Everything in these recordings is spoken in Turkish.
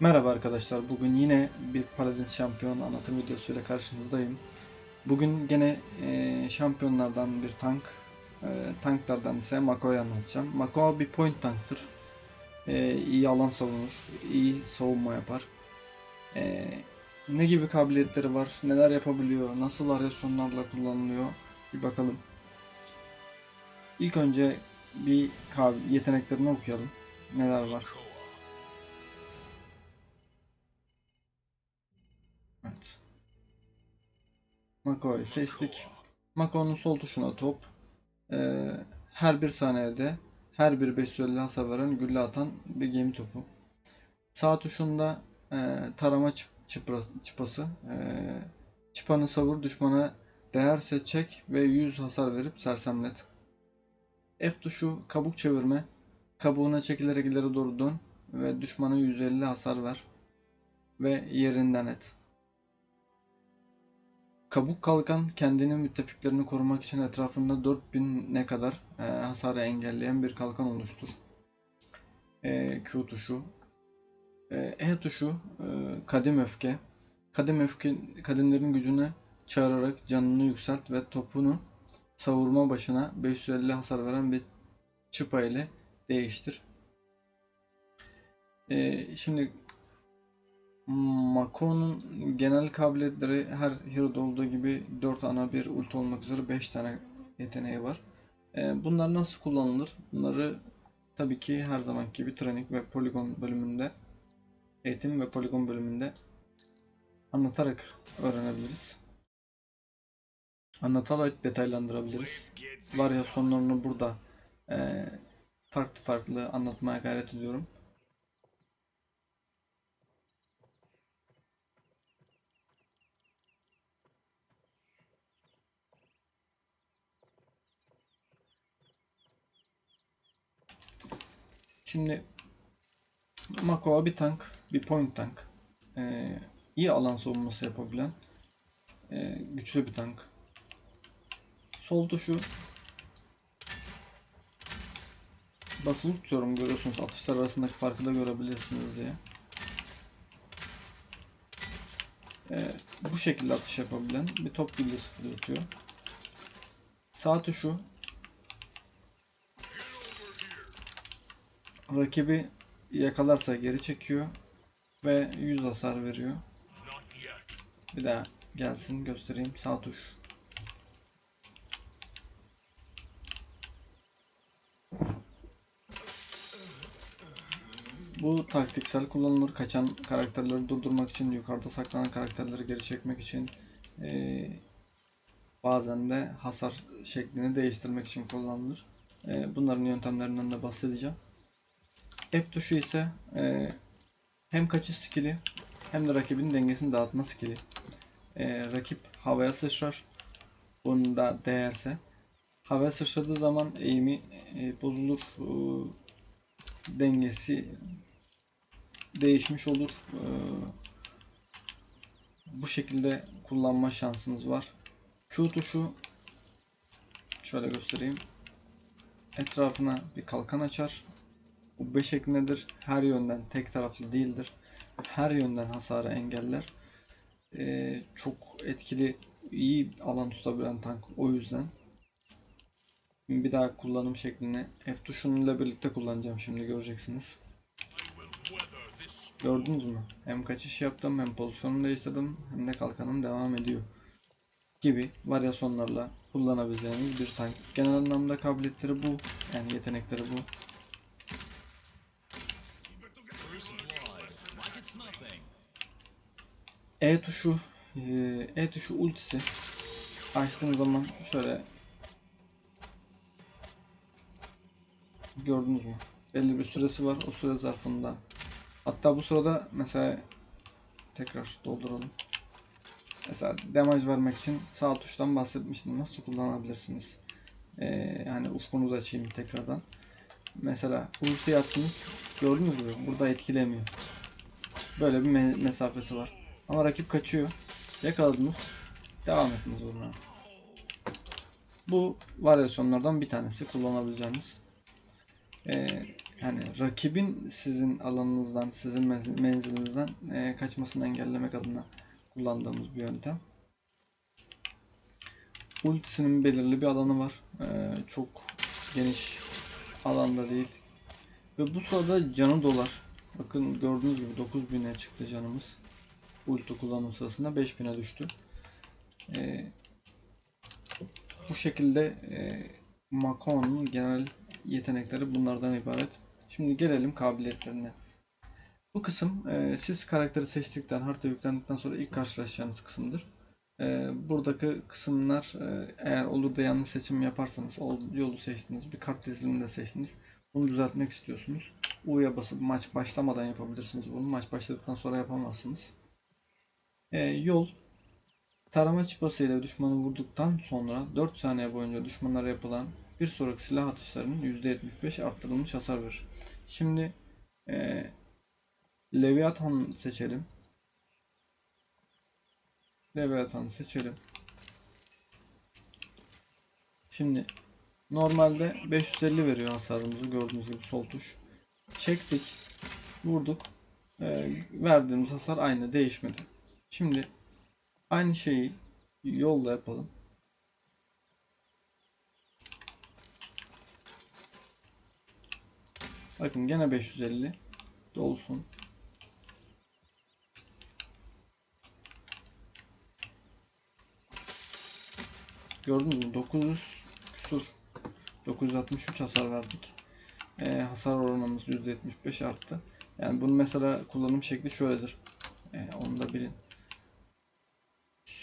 Merhaba arkadaşlar. Bugün yine bir Paladin şampiyon anlatım videosuyla karşınızdayım. Bugün gene e, şampiyonlardan bir tank, e, tanklardan ise Mako'yu anlatacağım. Mako bir point tanktır. E, iyi alan savunur, iyi savunma yapar. E, ne gibi kabiliyetleri var, neler yapabiliyor, nasıl varyasyonlarla kullanılıyor bir bakalım. İlk önce bir yeteneklerini okuyalım. Neler var? Mako'yu seçtik. Mako'nun sol tuşuna top. Ee, her bir saniyede her bir 550 hasar veren gülle atan bir gemi topu. Sağ tuşunda e, tarama çip- çıpra- çıpası. E, çıpanı savur düşmana değerse çek ve 100 hasar verip sersemlet. F tuşu kabuk çevirme. Kabuğuna çekilerek ileri doğru dön ve düşmana 150 hasar ver ve yerinden et. Kabuk kalkan kendini müttefiklerini korumak için etrafında 4000 ne kadar e, hasarı engelleyen bir kalkan oluştur. E, Q tuşu. E, E tuşu e, kadim öfke. Kadim öfke kadimlerin gücünü çağırarak canını yükselt ve topunu savurma başına 550 hasar veren bir çıpa ile değiştir. E, şimdi Mako'nun genel kabiliyetleri her Hero'da olduğu gibi 4 ana bir ulti olmak üzere 5 tane yeteneği var. Ee, bunlar nasıl kullanılır? Bunları tabii ki her zamanki gibi Training ve Poligon bölümünde eğitim ve Poligon bölümünde anlatarak öğrenebiliriz. Anlatarak detaylandırabiliriz. Varyasyonlarını burada e, farklı farklı anlatmaya gayret ediyorum. Şimdi Makova bir tank, bir point tank. Ee, iyi alan savunması yapabilen ee, güçlü bir tank. Sol tuşu basılı tutuyorum görüyorsunuz atışlar arasındaki farkı da görebilirsiniz diye. Ee, bu şekilde atış yapabilen bir top gülle sıfırlatıyor. Sağ tuşu rakibi yakalarsa geri çekiyor ve 100 hasar veriyor. Bir daha gelsin göstereyim sağ tuş. Bu taktiksel kullanılır. Kaçan karakterleri durdurmak için, yukarıda saklanan karakterleri geri çekmek için, eee, bazen de hasar şeklini değiştirmek için kullanılır. Eee, bunların yöntemlerinden de bahsedeceğim. F tuşu ise e, hem kaçış skili hem de rakibin dengesini dağıtma skili. E, rakip havaya sıçrar. Bunda değerse. Havaya sıçradığı zaman eğimi e, bozulur. E, dengesi değişmiş olur. E, bu şekilde kullanma şansınız var. Q tuşu şöyle göstereyim. Etrafına bir kalkan açar. Bu 5 eknedir. Her yönden tek taraflı değildir. Her yönden hasarı engeller. Ee, çok etkili, iyi alan tutabilen tank o yüzden. Bir daha kullanım şeklini F tuşuyla birlikte kullanacağım şimdi göreceksiniz. Gördünüz mü? Hem kaçış yaptım hem pozisyonumu değiştirdim hem de kalkanım devam ediyor. Gibi varyasyonlarla kullanabileceğiniz bir tank. Genel anlamda kabiliyetleri bu. Yani yetenekleri bu. E tuşu eee, E tuşu ultisi açtığım zaman şöyle gördünüz mü? Belli bir süresi var. O süre zarfında hatta bu sırada mesela tekrar dolduralım. Mesela damage vermek için sağ tuştan bahsetmiştim. Nasıl kullanabilirsiniz? Ee, yani ufkunuzu açayım tekrardan. Mesela ulti attınız. Gördünüz mü? Burada etkilemiyor. Böyle bir me- mesafesi var. Ama rakip kaçıyor. Yakaladınız. Devam ettiniz vurmaya. Bu varyasyonlardan bir tanesi kullanabileceğiniz. Ee, yani rakibin sizin alanınızdan, sizin menz- menzilinizden e, kaçmasını engellemek adına kullandığımız bir yöntem. Ultisinin belirli bir alanı var. E, çok geniş alanda değil. Ve bu sırada canı dolar. Bakın gördüğünüz gibi 9000'e çıktı canımız. Ulti kullanım sırasında 5000'e düştü. E, bu şekilde e, Makon'un genel yetenekleri bunlardan ibaret. Şimdi gelelim kabiliyetlerine. Bu kısım e, siz karakteri seçtikten, harita yüklendikten sonra ilk karşılaşacağınız kısımdır. E, buradaki kısımlar e, eğer olur da yanlış seçim yaparsanız, yolu seçtiniz, bir kart dizilimini de seçtiniz. Bunu düzeltmek istiyorsunuz. U'ya basıp maç başlamadan yapabilirsiniz bunu. Maç başladıktan sonra yapamazsınız. E, yol Tarama çıpası ile düşmanı vurduktan sonra 4 saniye boyunca düşmanlara yapılan bir sonraki silah atışlarının %75 arttırılmış hasar verir. Şimdi eee Leviathan seçelim. Leviathan'ı seçelim. Şimdi normalde 550 veriyor hasarımızı gördüğünüz gibi sol tuş. Çektik. Vurduk. Eee, verdiğimiz hasar aynı değişmedi. Şimdi Aynı şeyi yolla yapalım. Bakın gene 550 dolsun. Gördünüz mü? 900 küsur 963 hasar verdik. Ee, hasar oranımız %75 arttı. Yani bunun mesela kullanım şekli şöyledir. Ee, onu da bilin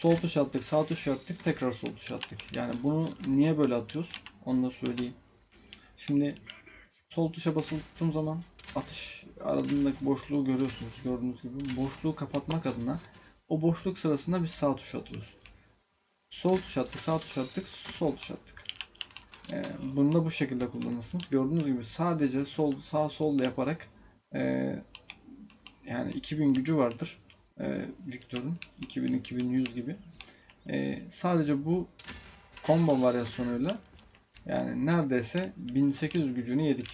sol tuş attık, sağ tuş attık, tekrar sol tuş attık. Yani bunu niye böyle atıyoruz? Onu da söyleyeyim. Şimdi sol tuşa basılı tuttuğum zaman atış aradığındaki boşluğu görüyorsunuz. Gördüğünüz gibi boşluğu kapatmak adına o boşluk sırasında bir sağ tuş atıyoruz. Sol tuş attık, sağ tuş attık, sol tuş attık. Ee, bunu da bu şekilde kullanırsınız. Gördüğünüz gibi sadece sol sağ sol yaparak e, yani 2000 gücü vardır e, Victor'un 2000-2100 gibi. E, sadece bu combo varyasyonuyla yani neredeyse 1800 gücünü yedik.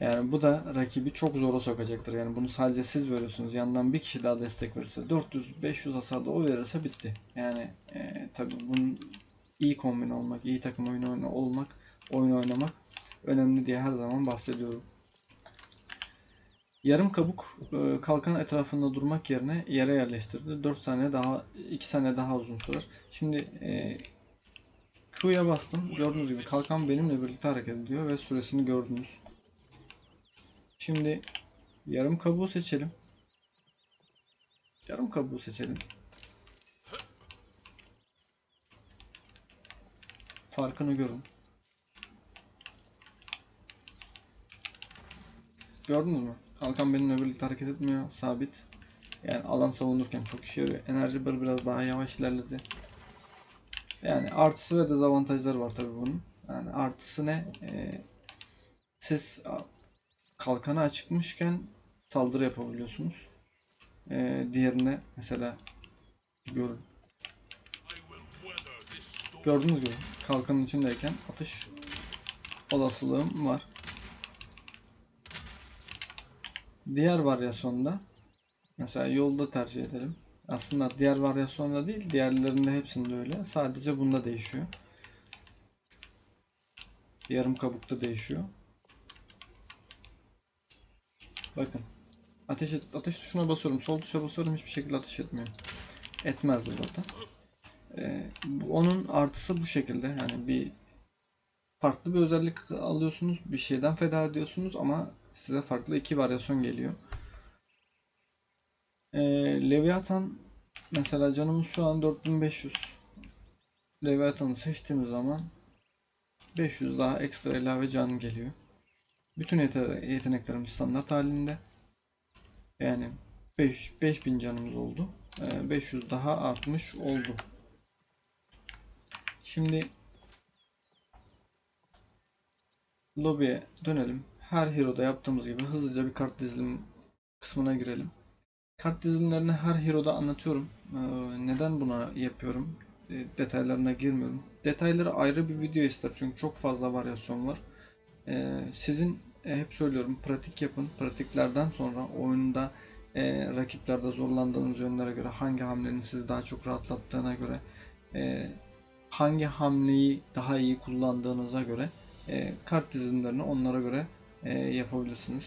Yani bu da rakibi çok zora sokacaktır. Yani bunu sadece siz veriyorsunuz. Yandan bir kişi daha destek verirse 400-500 hasarda o verirse bitti. Yani e, tabi bunun iyi kombin olmak, iyi takım oyunu olmak, oyun oynamak önemli diye her zaman bahsediyorum. Yarım kabuk e, kalkan etrafında durmak yerine yere yerleştirdi. 4 saniye daha 2 saniye daha uzun sürer. Şimdi e, Q'ya bastım. Gördüğünüz gibi kalkan benimle birlikte hareket ediyor ve süresini gördünüz. Şimdi yarım kabuğu seçelim. Yarım kabuğu seçelim. Farkını görün. Gördünüz mü? Kalkan benimle birlikte hareket etmiyor. Sabit. Yani alan savunurken çok işe yarıyor. Enerji barı biraz daha yavaş ilerledi. Yani artısı ve dezavantajları var tabi bunun. Yani artısı ne? Ee, siz kalkanı açıkmışken saldırı yapabiliyorsunuz. Ee, diğerine mesela görün. Gördüğünüz gibi kalkanın içindeyken atış olasılığım var. Diğer varyasyonda mesela yolda tercih edelim. Aslında diğer varyasyonda değil, diğerlerinde hepsinde öyle. Sadece bunda değişiyor. Yarım kabukta değişiyor. Bakın. Ateş, et, ateş tuşuna basıyorum. Sol tuşa basıyorum. Hiçbir şekilde ateş etmiyor. Etmez zaten. Ee, onun artısı bu şekilde. Yani bir farklı bir özellik alıyorsunuz. Bir şeyden feda ediyorsunuz ama size farklı iki varyasyon geliyor. Ee, Leviathan mesela canımız şu an 4500. Leviathan'ı seçtiğimiz zaman 500 daha ekstra ilave can geliyor. Bütün yete yeteneklerimiz standart halinde. Yani 5 5000 canımız oldu. Ee, 500 daha artmış oldu. Şimdi lobiye dönelim her hero'da yaptığımız gibi hızlıca bir kart dizilim kısmına girelim. Kart dizilimlerini her hero'da anlatıyorum. Ee, neden buna yapıyorum? Ee, detaylarına girmiyorum. detayları ayrı bir video ister çünkü çok fazla varyasyon var. Ee, sizin e, hep söylüyorum pratik yapın. Pratiklerden sonra oyunda e, rakiplerde zorlandığınız yönlere göre hangi hamlenin sizi daha çok rahatlattığına göre e, hangi hamleyi daha iyi kullandığınıza göre e, kart dizilimlerini onlara göre e, yapabilirsiniz.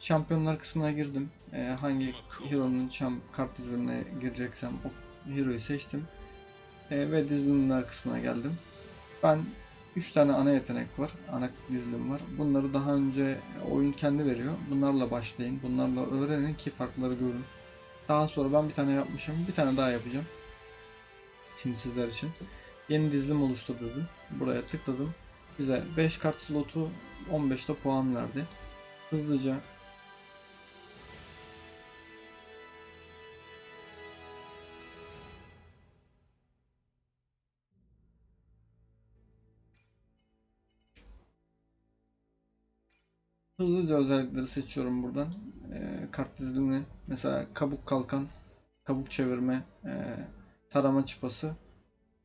Şampiyonlar kısmına girdim. E, hangi hero'nun şam- kart dizilimine gireceksem o hero'yu seçtim. E, ve dizilimler kısmına geldim. Ben 3 tane ana yetenek var. Ana dizilim var. Bunları daha önce oyun kendi veriyor. Bunlarla başlayın. Bunlarla öğrenin ki farkları görün. Daha sonra ben bir tane yapmışım. Bir tane daha yapacağım. Şimdi sizler için. Yeni dizilim oluştur dedim. Buraya tıkladım. Bize 5 kart slotu 15'te puan verdi. Hızlıca Hızlıca özellikleri seçiyorum buradan. Ee, kart dizilimini mesela kabuk kalkan, kabuk çevirme, e, tarama çıpası,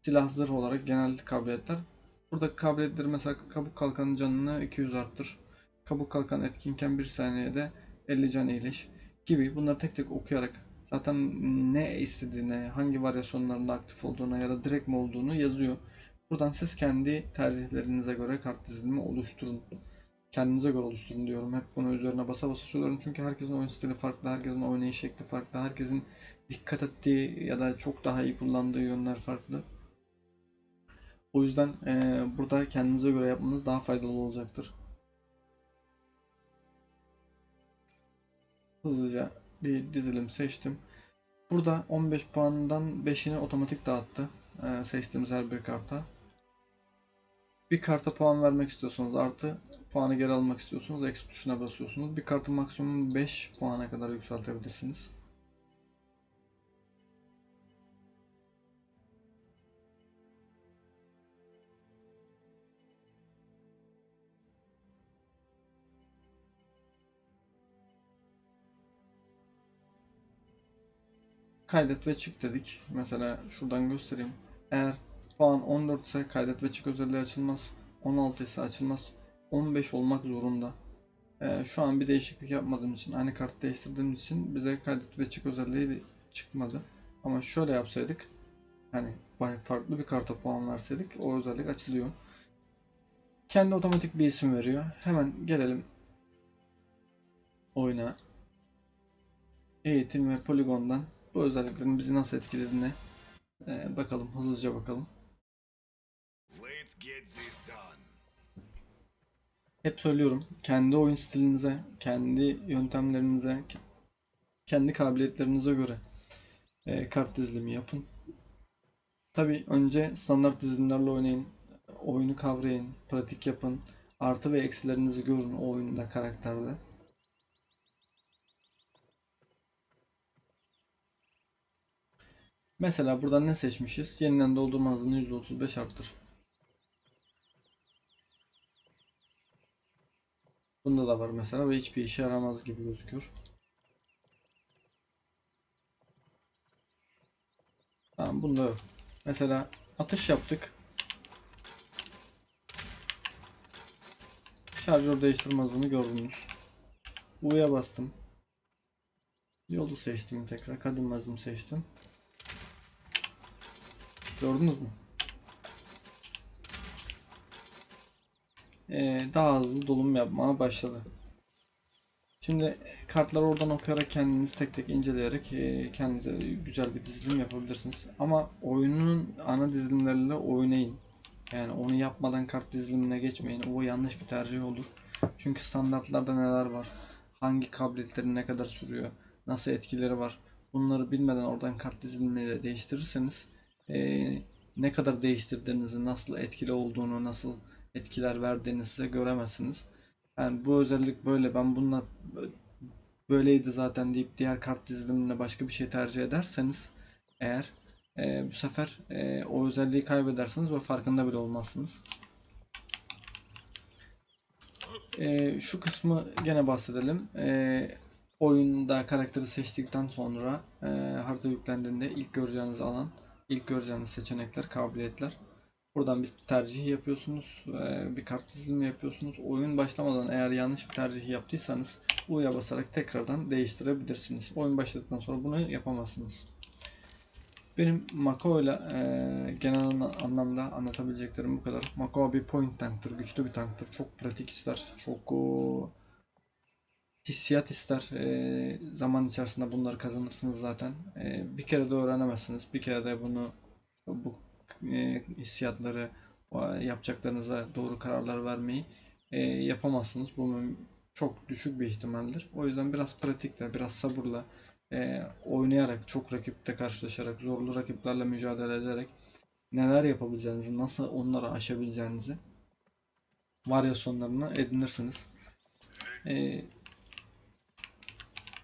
silah zırh olarak genel kabiliyetler. Buradaki kabiliyetleri mesela kabuk kalkanın canını 200 arttır. Kabuk kalkan etkinken 1 saniyede 50 can iyileş gibi bunları tek tek okuyarak zaten ne istediğine, hangi varyasyonlarında aktif olduğuna ya da direkt mi olduğunu yazıyor. Buradan siz kendi tercihlerinize göre kart dizilimi oluşturun kendinize göre oluşturun diyorum. Hep bunu üzerine basa basa söylüyorum. Çünkü herkesin oyun stili farklı, herkesin oynayış şekli farklı, herkesin dikkat ettiği ya da çok daha iyi kullandığı yönler farklı. O yüzden eee, burada kendinize göre yapmanız daha faydalı olacaktır. Hızlıca bir dizilim seçtim. Burada 15 puanından 5'ini otomatik dağıttı. eee, seçtiğimiz her bir karta. Bir karta puan vermek istiyorsanız artı puanı geri almak istiyorsunuz eksi tuşuna basıyorsunuz. Bir kartı maksimum 5 puana kadar yükseltebilirsiniz. Kaydet ve çık dedik. Mesela şuradan göstereyim. Eğer puan 14 ise kaydet ve çık özelliği açılmaz. 16 ise açılmaz. 15 olmak zorunda. Ee, şu an bir değişiklik yapmadığım için, aynı kart değiştirdiğimiz için bize kaydet ve çık özelliği çıkmadı. Ama şöyle yapsaydık, hani farklı bir karta puan verseydik o özellik açılıyor. Kendi otomatik bir isim veriyor. Hemen gelelim oyuna. Eğitim ve poligondan bu özelliklerin bizi nasıl etkilediğine e, bakalım, hızlıca bakalım. Hep söylüyorum, kendi oyun stilinize, kendi yöntemlerinize, ke- kendi kabiliyetlerinize göre e, kart dizilimi yapın. Tabi önce standart dizilimlerle oynayın, oyunu kavrayın, pratik yapın, artı ve eksilerinizi görün o oyunda, karakterde. Mesela buradan ne seçmişiz? Yeniden doldurma hızını %35 arttır. Bunda da var mesela ve hiçbir işe yaramaz gibi gözüküyor. Tamam bunda yok. Mesela atış yaptık. Şarjör değiştirme hızını gördünüz. U'ya bastım. Yolu seçtim tekrar. Kadim hızımı seçtim. Gördünüz mü? Ee, daha hızlı dolum yapmaya başladı. Şimdi kartları oradan okuyarak kendiniz tek tek inceleyerek e, kendinize güzel bir dizilim yapabilirsiniz. Ama oyunun ana dizilimleriyle oynayın. Yani onu yapmadan kart dizilimine geçmeyin. O yanlış bir tercih olur. Çünkü standartlarda neler var? Hangi kabiliyetlerin ne kadar sürüyor? Nasıl etkileri var? Bunları bilmeden oradan kart dizilimini değiştirirseniz e, ne kadar değiştirdiğinizi, nasıl etkili olduğunu, nasıl etkiler verdiğini size göremezsiniz. Yani bu özellik böyle ben bununla böyleydi zaten deyip diğer kart dizilimine başka bir şey tercih ederseniz eğer e, bu sefer e, o özelliği kaybedersiniz ve farkında bile olmazsınız. E, şu kısmı gene bahsedelim. E, oyunda karakteri seçtikten sonra e, harita yüklendiğinde ilk göreceğiniz alan, ilk göreceğiniz seçenekler, kabiliyetler. Buradan bir tercih yapıyorsunuz, e, bir kart dizilimi yapıyorsunuz. Oyun başlamadan eğer yanlış bir tercih yaptıysanız U'ya basarak tekrardan değiştirebilirsiniz. Oyun başladıktan sonra bunu yapamazsınız. Benim Mako ile e, genel anlamda anlatabileceklerim bu kadar. Mako bir point tanktır, güçlü bir tanktır. Çok pratik ister, çok o, hissiyat ister. E, zaman içerisinde bunları kazanırsınız zaten. E, bir kere de öğrenemezsiniz. Bir kere de bunu bu e, hissiyatları o yapacaklarınıza doğru kararlar vermeyi e, yapamazsınız. Bu çok düşük bir ihtimaldir. O yüzden biraz pratikle, biraz sabırla e, oynayarak, çok rakiple karşılaşarak, zorlu rakiplerle mücadele ederek neler yapabileceğinizi, nasıl onları aşabileceğinizi varyasyonlarını edinirsiniz. E,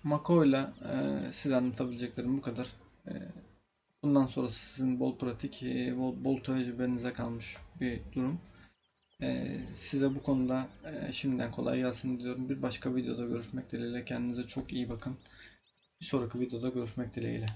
Mako ile size anlatabileceklerim bu kadar. E, bundan sonrası sizin bol pratik, e, bol, bol tecrübenize kalmış bir durum. E, size bu konuda e, şimdiden kolay gelsin diliyorum. Bir başka videoda görüşmek dileğiyle. Kendinize çok iyi bakın. Bir sonraki videoda görüşmek dileğiyle.